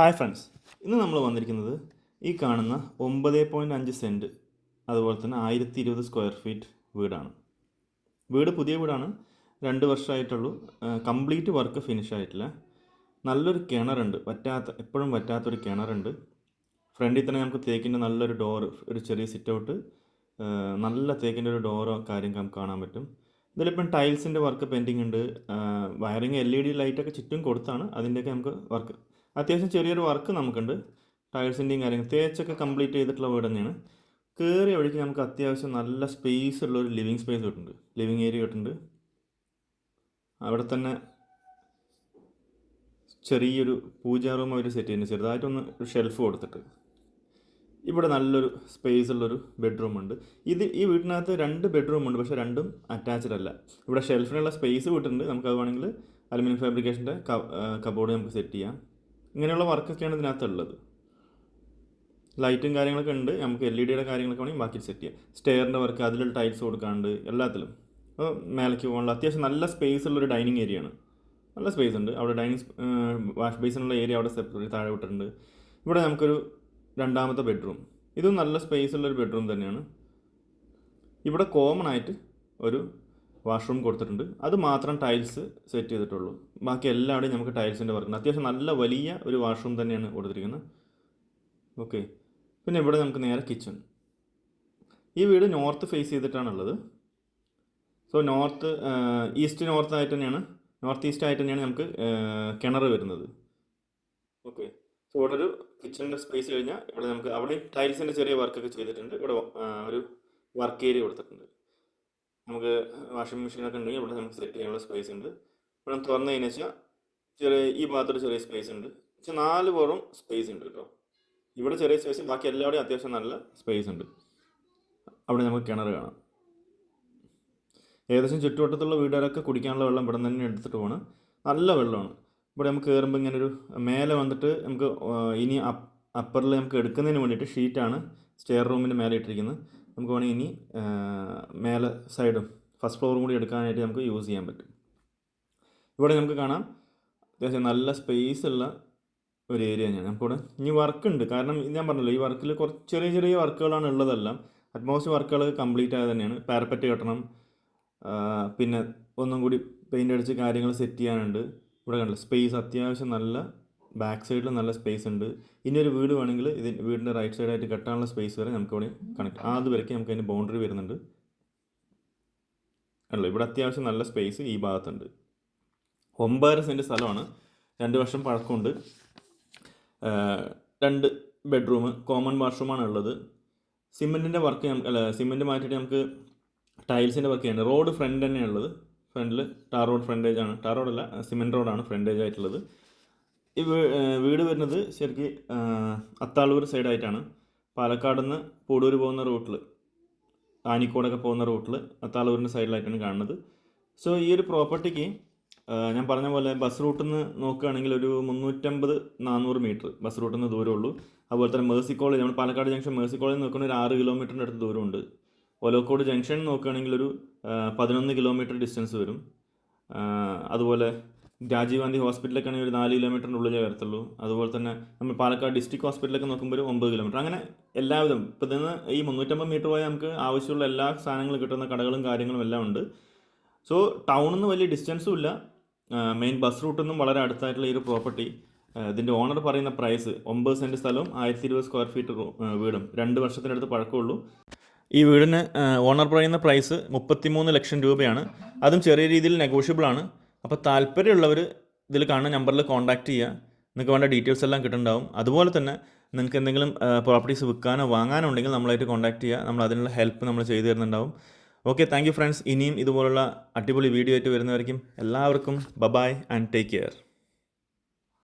Hi friends ഇന്ന് നമ്മൾ വന്നിരിക്കുന്നത് ഈ കാണുന്ന ഒമ്പത് പോയിന്റ് അഞ്ച് സെന്റ് അതുപോലെ തന്നെ ആയിരത്തി ഇരുപത് സ്ക്വയർ ഫീറ്റ് വീടാണ്. വീട് പുതിയ വീടാണ്. രണ്ട് വർഷമായിട്ടുള്ളൂ. കംപ്ലീറ്റ് വർക്ക് ഫിനിഷ് ആയിട്ടില്ല. നല്ലൊരു കിണറുണ്ട്. പറ്റാത്ത എപ്പോഴും പറ്റാത്തൊരു കിണറുണ്ട്. ഫ്രണ്ടിൽ തന്നെ നമുക്ക് തേക്കിന്റെ നല്ലൊരു ഡോർ ഒരു ചെറിയ സിറ്റ് ഔട്ട് നല്ല തേക്കിന്റെ ഒരു ഡോറോ കാര്യം നമുക്ക് കാണാൻ പറ്റും. ഇതിലിപ്പം ടൈൽസിന്റെ വർക്ക് പെൻഡിങ് ഉണ്ട്. വയറിങ് എൽ ഇ ഡി ലൈറ്റൊക്കെ ചുറ്റും കൊടുത്താണ്. അതിന്റെയൊക്കെ നമുക്ക് വർക്ക് അത്യാവശ്യം ചെറിയൊരു വർക്ക് നമുക്കുണ്ട്. ടൈൽസിന്റെയും കാര്യങ്ങൾ തേച്ചൊക്കെ കംപ്ലീറ്റ് ചെയ്തിട്ടുള്ള വീട് തന്നെയാണ്. കയറിയ വഴിക്ക് നമുക്ക് അത്യാവശ്യം നല്ല സ്പേസ് ഉള്ള ഒരു ലിവിങ് സ്പേസ് കിട്ടുന്നുണ്ട്. ലിവിങ് ഏരിയ കിട്ടുന്നുണ്ട്. അവിടെ തന്നെ ചെറിയൊരു പൂജാ റൂം അവർ സെറ്റ് ചെയ്യുന്നുണ്ട്. ചെറുതായിട്ടൊന്ന് ഷെൽഫ് കൊടുത്തിട്ട്. ഇവിടെ നല്ലൊരു സ്പേസ് ഉള്ളൊരു ബെഡ്റൂം ഉണ്ട്. ഇത് ഈ വീട്ടിനകത്ത് രണ്ട് ബെഡ്റൂം ഉണ്ട് പക്ഷേ രണ്ടും അറ്റാച്ച്ഡ് അല്ല. ഇവിടെ ഷെൽഫിനുള്ള സ്പേസ് കിട്ടുന്നുണ്ട്. നമുക്കത് വേണമെങ്കിൽ അലുമിനിയം ഫാബ്രിക്കേഷന്റെ കബോർഡ് നമുക്ക് സെറ്റ് ചെയ്യാം. ഇങ്ങനെയുള്ള വർക്കൊക്കെയാണ് ഇതിനകത്തുള്ളത്. ലൈറ്റും കാര്യങ്ങളൊക്കെ ഉണ്ട്. നമുക്ക് എൽ ഇ ഡിയുടെ കാര്യങ്ങളൊക്കെ വേണമെങ്കിൽ ബാക്കി സെറ്റ് ചെയ്യാം. സ്റ്റെയറിന്റെ വർക്ക് അതിലുള്ള ടൈൽസ് കൊടുക്കാണ്ട് എല്ലാത്തിലും. അപ്പോൾ മേലേക്ക് പോകാനുള്ള അത്യാവശ്യം നല്ല സ്പേസ് ഉള്ളൊരു ഡൈനിങ് ഏരിയ ആണ്. നല്ല സ്പേസ് ഉണ്ട്. അവിടെ ഡൈനിങ് വാഷ് ബേസിനുള്ള ഏരിയ അവിടെ സെപ്പറേറ്റ് താഴെ വിട്ടിട്ടുണ്ട്. ഇവിടെ നമുക്കൊരു രണ്ടാമത്തെ ബെഡ്റൂം ഇതും നല്ല സ്പേസ് ഉള്ളൊരു ബെഡ്റൂം തന്നെയാണ്. ഇവിടെ കോമൺ ആയിട്ട് ഒരു വാഷ്റൂം കൊടുത്തിട്ടുണ്ട്. അത് മാത്രം ടൈൽസ് സെറ്റ് ചെയ്തിട്ടുള്ളൂ. ബാക്കി എല്ലാവിടെയും നമുക്ക് ടൈൽസിന്റെ വർക്ക് അത്യാവശ്യം നല്ല വലിയ ഒരു വാഷ്റൂം തന്നെയാണ് കൊടുത്തിരിക്കുന്നത്. ഓക്കെ പിന്നെ ഇവിടെ നമുക്ക് നേരെ കിച്ചൺ ഈ വീട് നോർത്ത് ഫേസ് ചെയ്തിട്ടാണുള്ളത്. സോ നോർത്ത് ഈസ്റ്റ് നോർത്ത് ആയിട്ട് തന്നെയാണ്. നോർത്ത് ഈസ്റ്റ് ആയിട്ട് തന്നെയാണ് നമുക്ക് കിണർ വരുന്നത്. ഓക്കെ സോ ഇവിടെ ഒരു കിച്ചണിന്റെ സ്പേസ് കഴിഞ്ഞാൽ ഇവിടെ നമുക്ക് അവിടെ ടൈൽസിന്റെ ചെറിയ വർക്കൊക്കെ ചെയ്തിട്ടുണ്ട്. ഇവിടെ ഒരു വർക്ക് ഏരിയ കൊടുത്തിട്ടുണ്ട്. നമുക്ക് വാഷിംഗ് മെഷീനൊക്കെ ഉണ്ടെങ്കിൽ ഇവിടെ നമുക്ക് സെറ്റ് ചെയ്യാനുള്ള സ്പേസ് ഉണ്ട്. ഇവിടെ തുറന്നു കഴിഞ്ഞാൽ വെച്ചാൽ ചെറിയ ഈ ഭാഗത്തൊരു ചെറിയ സ്പേസ് ഉണ്ട്. പക്ഷെ നാല് പുറം സ്പേസ് ഉണ്ട് കേട്ടോ. ഇവിടെ ചെറിയ സ്പേസ് ബാക്കി എല്ലാവിടെയും അത്യാവശ്യം നല്ല സ്പേസ് ഉണ്ട്. അവിടെ നമുക്ക് കിണർ കാണാം. ഏകദേശം ചുറ്റുവട്ടത്തുള്ള വീടുകാരൊക്കെ കുടിക്കാനുള്ള വെള്ളം ഇവിടെ തന്നെ എടുത്തിട്ട് പോകണം നല്ല വെള്ളമാണ്. ഇവിടെ നമുക്ക് കയറുമ്പോൾ ഇങ്ങനെ ഒരു മേലെ വന്നിട്ട് നമുക്ക് ഇനി അപ്പറിൽ നമുക്ക് എടുക്കുന്നതിന് വേണ്ടിയിട്ട് ഷീറ്റാണ് സ്റ്റെയർ റൂമിന്റെ മേലെ ഇട്ടിരിക്കുന്നത്. നമുക്ക് വേണമെങ്കിൽ ഇനി മേലെ സൈഡും ഫസ്റ്റ് ഫ്ലോറും കൂടി എടുക്കാനായിട്ട് നമുക്ക് യൂസ് ചെയ്യാൻ പറ്റും. ഇവിടെ നമുക്ക് കാണാം അത്യാവശ്യം നല്ല സ്പേസ് ഉള്ള ഒരു ഏരിയ തന്നെയാണ്. നമുക്കിവിടെ ഇനി വർക്ക് ഉണ്ട്. കാരണം ഞാൻ പറഞ്ഞല്ലോ ഈ വർക്കിൽ കുറച്ച് ചെറിയ ചെറിയ വർക്കുകളാണ് ഉള്ളതെല്ലാം. അറ്റ്മോസ്റ്റ് വർക്കുകൾ കംപ്ലീറ്റ് ആയത് തന്നെയാണ്. പാരപ്പറ്റ് കെട്ടണം പിന്നെ ഒന്നും കൂടി പെയിന്റ് അടിച്ച് കാര്യങ്ങൾ സെറ്റ് ചെയ്യാനുണ്ട്. ഇവിടെ കണ്ടില്ല സ്പേസ് അത്യാവശ്യം നല്ല ബാക്ക് സൈഡിൽ നല്ല സ്പേസ് ഉണ്ട്. ഇനി ഒരു വീട് വേണമെങ്കിൽ ഇത് വീടിന്റെ റൈറ്റ് സൈഡായിട്ട് കെട്ടാനുള്ള സ്പേസ് വരെ നമുക്ക് ഇവിടെ കണക്ട് ആ വരയ്ക്ക് നമുക്ക് അതിന്റെ ബൗണ്ടറി വരുന്നുണ്ട്. അല്ല ഇവിടെ അത്യാവശ്യം നല്ല സ്പേസ് ഈ ഭാഗത്തുണ്ട്. ഒമ്പതര സെന്റ് സ്ഥലമാണ്. രണ്ട് വർഷം പഴക്കമുണ്ട്. രണ്ട് ബെഡ്റൂം കോമൺ വാഷ്റൂമാണ് ഉള്ളത്. സിമെന്റിന്റെ വർക്ക് നമുക്ക് അല്ല സിമെന്റ് മാറ്റിയിട്ട് നമുക്ക് ടൈൽസിന്റെ വർക്ക് ചെയ്യേണ്ടത് റോഡ് ഫ്രണ്ട് തന്നെയാണ് ഉള്ളത് ഫ്രണ്ടിൽ ടാർ റോഡ് ഫ്രണ്ടേജ് ആണ്. ടാർ റോഡല്ല സിമെന്റ് റോഡാണ് ഫ്രണ്ടേജ് ആയിട്ടുള്ളത്. ഈ വീട് വരുന്നത് ശരിക്ക് അത്താളൂർ സൈഡായിട്ടാണ് പാലക്കാട് നിന്ന് പൂടൂർ പോകുന്ന റൂട്ടിൽ ആനിക്കോടൊക്കെ പോകുന്ന റൂട്ടിൽ അത്താളൂരിന്റെ സൈഡിലായിട്ടാണ് കാണുന്നത്. സോ ഈ ഒരു പ്രോപ്പർട്ടിക്ക് ഞാൻ പറഞ്ഞ പോലെ ബസ് റൂട്ടിൽ നിന്ന് നോക്കുകയാണെങ്കിൽ ഒരു മുന്നൂറ്റമ്പത് നാനൂറ് മീറ്റർ ബസ് റൂട്ടിൽ നിന്ന് ദൂരമുള്ളൂ അതുപോലെ തന്നെ മേഴ്സി കോളേജ് നമ്മൾ പാലക്കാട് ജംഗ്ഷൻ മേഴ്സി കോളേജ് നോക്കുന്ന ഒരു ആറ് കിലോമീറ്ററിന്റെ അടുത്ത് ദൂരമുണ്ട്. ഒലോക്കോട് ജംഗ്ഷൻ നോക്കുകയാണെങ്കിൽ ഒരു പതിനൊന്ന് കിലോമീറ്റർ ഡിസ്റ്റൻസ് വരും. അതുപോലെ രാജീവ് ഗാന്ധി ഹോസ്പിറ്റലൊക്കെ ആണെങ്കിൽ ഒരു നാല് കിലോമീറ്ററിന്റെ ഉള്ളിലേ വരത്തുള്ളൂ. അതുപോലെ തന്നെ നമ്മൾ പാലക്കാട് ഡിസ്ട്രിക്ട് ഹോസ്പിറ്റലൊക്കെ നോക്കുമ്പോൾ ഒമ്പത് കിലോമീറ്റർ. അങ്ങനെ എല്ലാവിധം. ഇപ്പോൾ നിന്ന് ഈ മുന്നൂറ്റമ്പത് മീറ്റർ പോയാൽ നമുക്ക് ആവശ്യമുള്ള എല്ലാ സാധനങ്ങളും കിട്ടുന്ന കടകളും കാര്യങ്ങളും എല്ലാം ഉണ്ട്. സോ ടൗണിൽ നിന്ന് വലിയ ഡിസ്റ്റൻസും ഇല്ല. മെയിൻ ബസ് റൂട്ടിൽ നിന്നും വളരെ അടുത്തായിട്ടുള്ള ഈ ഒരു പ്രോപ്പർട്ടി. ഇതിന്റെ ഓണർ പറയുന്ന പ്രൈസ് ഒമ്പത് സെന്റ് സ്ഥലവും ആയിരത്തി ഇരുപത് സ്ക്വയർ ഫീറ്റ് വീടും. രണ്ട് വർഷത്തിനടുത്ത് പഴക്കമുള്ളൂ. ഈ വീടിന് ഓണർ പറയുന്ന പ്രൈസ് മുപ്പത്തിമൂന്ന് ലക്ഷം രൂപയാണ്. അതും ചെറിയ രീതിയിൽ നെഗോഷ്യബിൾ ആണ് അപ്പോൾ താല്പര്യമുള്ളവർ ഇതിൽ കാണുന്ന നമ്പറിൽ കോൺടാക്റ്റ് ചെയ്യുക നിങ്ങൾക്ക് വേണ്ട ഡീറ്റെയിൽസ് എല്ലാം കിട്ടുന്നുണ്ടാവും. അതുപോലെ തന്നെ നിങ്ങൾക്ക് എന്തെങ്കിലും പ്രോപ്പർട്ടീസ് വിൽക്കാനോ വാങ്ങാനോ ഉണ്ടെങ്കിൽ നമ്മളായിട്ട് കോൺടാക്റ്റ് ചെയ്യുക നമ്മൾ അതിനുള്ള ഹെൽപ്പ് നമ്മൾ ചെയ്തു തരുന്നുണ്ടാവും. ഓക്കെ താങ്ക് യു ഫ്രണ്ട്സ് ഇനിയും ഇതുപോലുള്ള അടിപൊളി വീഡിയോ ആയിട്ട് വരുന്നവരേക്കും എല്ലാവർക്കും ബബായ് ആൻഡ് ടേക്ക് കെയർ